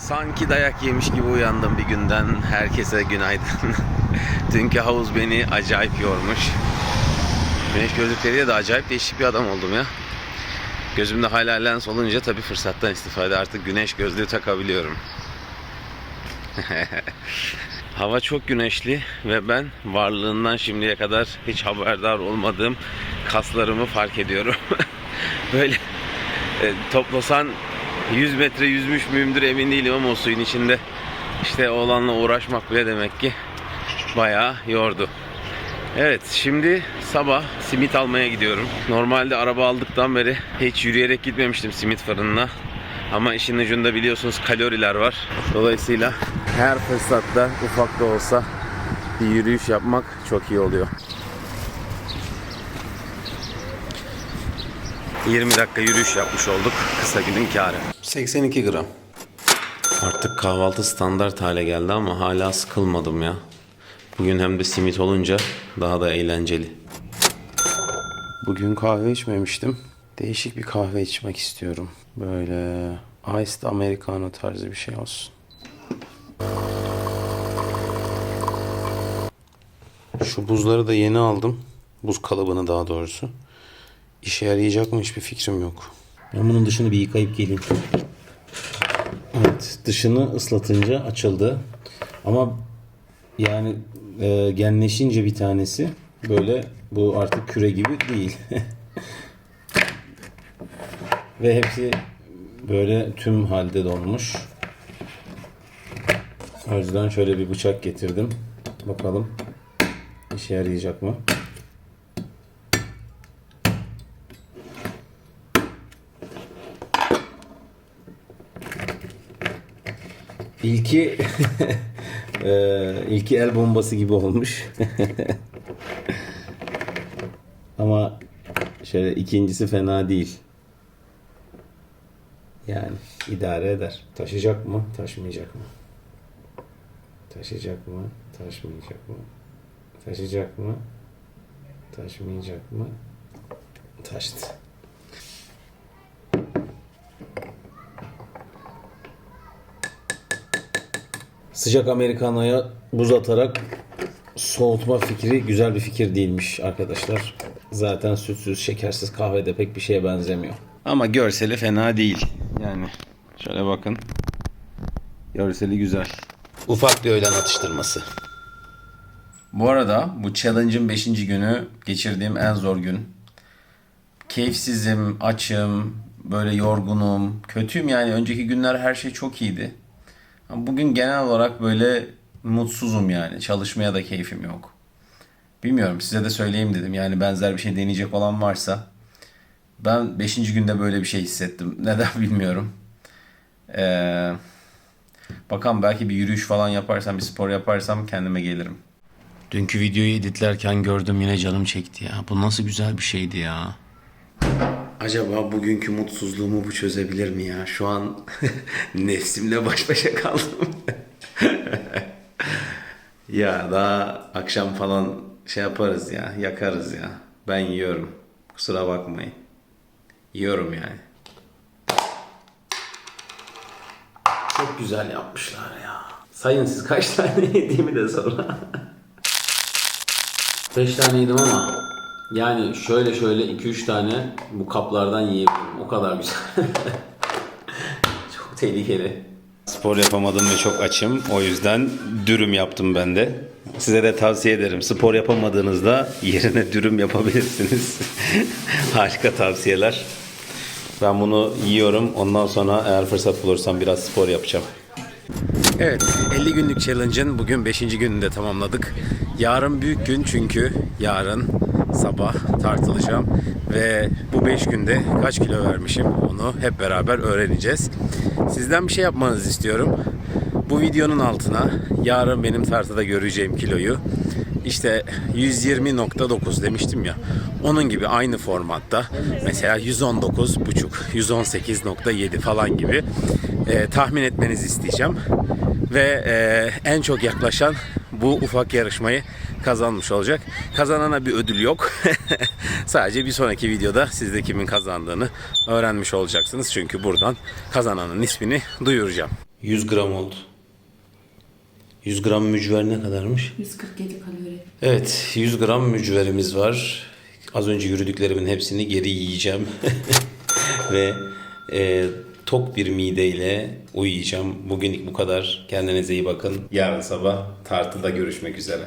Sanki dayak yemiş gibi uyandım bir günden. Herkese günaydın. Dünkü havuz beni acayip yormuş. Güneş gözlükleriyle de acayip değişik bir adam oldum ya. Gözümde hala lens olunca tabii fırsattan istifade artık güneş gözlüğü takabiliyorum. Hava çok güneşli ve ben varlığından şimdiye kadar hiç haberdar olmadığım kaslarımı fark ediyorum. Böyle e, toplasan 100 metre yüzmüş müyümdür emin değilim ama o suyun içinde işte oğlanla uğraşmak bile demek ki bayağı yordu. Evet şimdi sabah simit almaya gidiyorum. Normalde araba aldıktan beri hiç yürüyerek gitmemiştim simit fırınına. Ama işin ucunda biliyorsunuz kaloriler var. Dolayısıyla her fırsatta ufak da olsa bir yürüyüş yapmak çok iyi oluyor. 20 dakika yürüyüş yapmış olduk. Kısa günün kârı. 82 gram. Artık kahvaltı standart hale geldi ama hala sıkılmadım ya. Bugün hem de simit olunca daha da eğlenceli. Bugün kahve içmemiştim. Değişik bir kahve içmek istiyorum. Böyle iced americano tarzı bir şey olsun. Şu buzları da yeni aldım. Buz kalıbını daha doğrusu. İşe yarayacak mı hiçbir fikrim yok. Ben bunun dışını bir yıkayıp geleyim. Evet, dışını ıslatınca açıldı. Ama yani e, genleşince bir tanesi böyle bu artık küre gibi değil. Ve hepsi böyle tüm halde donmuş. O şöyle bir bıçak getirdim. Bakalım işe yarayacak mı? İlki eee, ilki el bombası gibi olmuş. Ama şöyle ikincisi fena değil. Yani idare eder. Taşıyacak mı? Taşmayacak mı? Taşıyacak mı? Taşmayacak mı? Taşıyacak mı? Taşmayacak mı? Taştı. Sıcak Amerikano'ya buz atarak soğutma fikri güzel bir fikir değilmiş arkadaşlar. Zaten sütsüz, şekersiz kahvede pek bir şeye benzemiyor. Ama görseli fena değil. Yani şöyle bakın. Görseli güzel. Ufak bir öğlen atıştırması. Bu arada bu challenge'ın 5. günü geçirdiğim en zor gün. Keyifsizim, açım, böyle yorgunum, kötüyüm yani. Önceki günler her şey çok iyiydi. Bugün genel olarak böyle mutsuzum yani. Çalışmaya da keyfim yok. Bilmiyorum size de söyleyeyim dedim. Yani benzer bir şey deneyecek olan varsa. Ben 5. günde böyle bir şey hissettim. Neden bilmiyorum. Ee, bakalım belki bir yürüyüş falan yaparsam, bir spor yaparsam kendime gelirim. Dünkü videoyu editlerken gördüm yine canım çekti ya. Bu nasıl güzel bir şeydi ya. Acaba bugünkü mutsuzluğumu bu çözebilir mi ya? Şu an nefsimle baş başa kaldım. ya daha akşam falan şey yaparız ya, yakarız ya. Ben yiyorum. Kusura bakmayın. Yiyorum yani. Çok güzel yapmışlar ya. Sayın siz kaç tane yediğimi de sonra. 5 tane yedim ama yani şöyle şöyle 2-3 tane bu kaplardan yiyebilirim. O kadar güzel. çok tehlikeli. Spor yapamadım ve çok açım. O yüzden dürüm yaptım ben de. Size de tavsiye ederim. Spor yapamadığınızda yerine dürüm yapabilirsiniz. Harika tavsiyeler. Ben bunu yiyorum. Ondan sonra eğer fırsat bulursam biraz spor yapacağım. Evet 50 günlük challenge'ın bugün 5. gününde tamamladık. Yarın büyük gün çünkü yarın sabah tartılacağım ve bu 5 günde kaç kilo vermişim onu hep beraber öğreneceğiz. Sizden bir şey yapmanızı istiyorum. Bu videonun altına yarın benim tartıda göreceğim kiloyu işte 120.9 demiştim ya. Onun gibi aynı formatta mesela 119.5, 118.7 falan gibi e, tahmin etmenizi isteyeceğim. Ve e, en çok yaklaşan bu ufak yarışmayı kazanmış olacak. Kazanana bir ödül yok. Sadece bir sonraki videoda siz de kimin kazandığını öğrenmiş olacaksınız. Çünkü buradan kazananın ismini duyuracağım. 100 gram oldu. 100 gram mücver ne kadarmış? 147 kalori. Evet 100 gram mücverimiz var. Az önce yürüdüklerimin hepsini geri yiyeceğim. Ve e, tok bir mideyle uyuyacağım. Bugünlük bu kadar. Kendinize iyi bakın. Yarın sabah tartıda görüşmek üzere.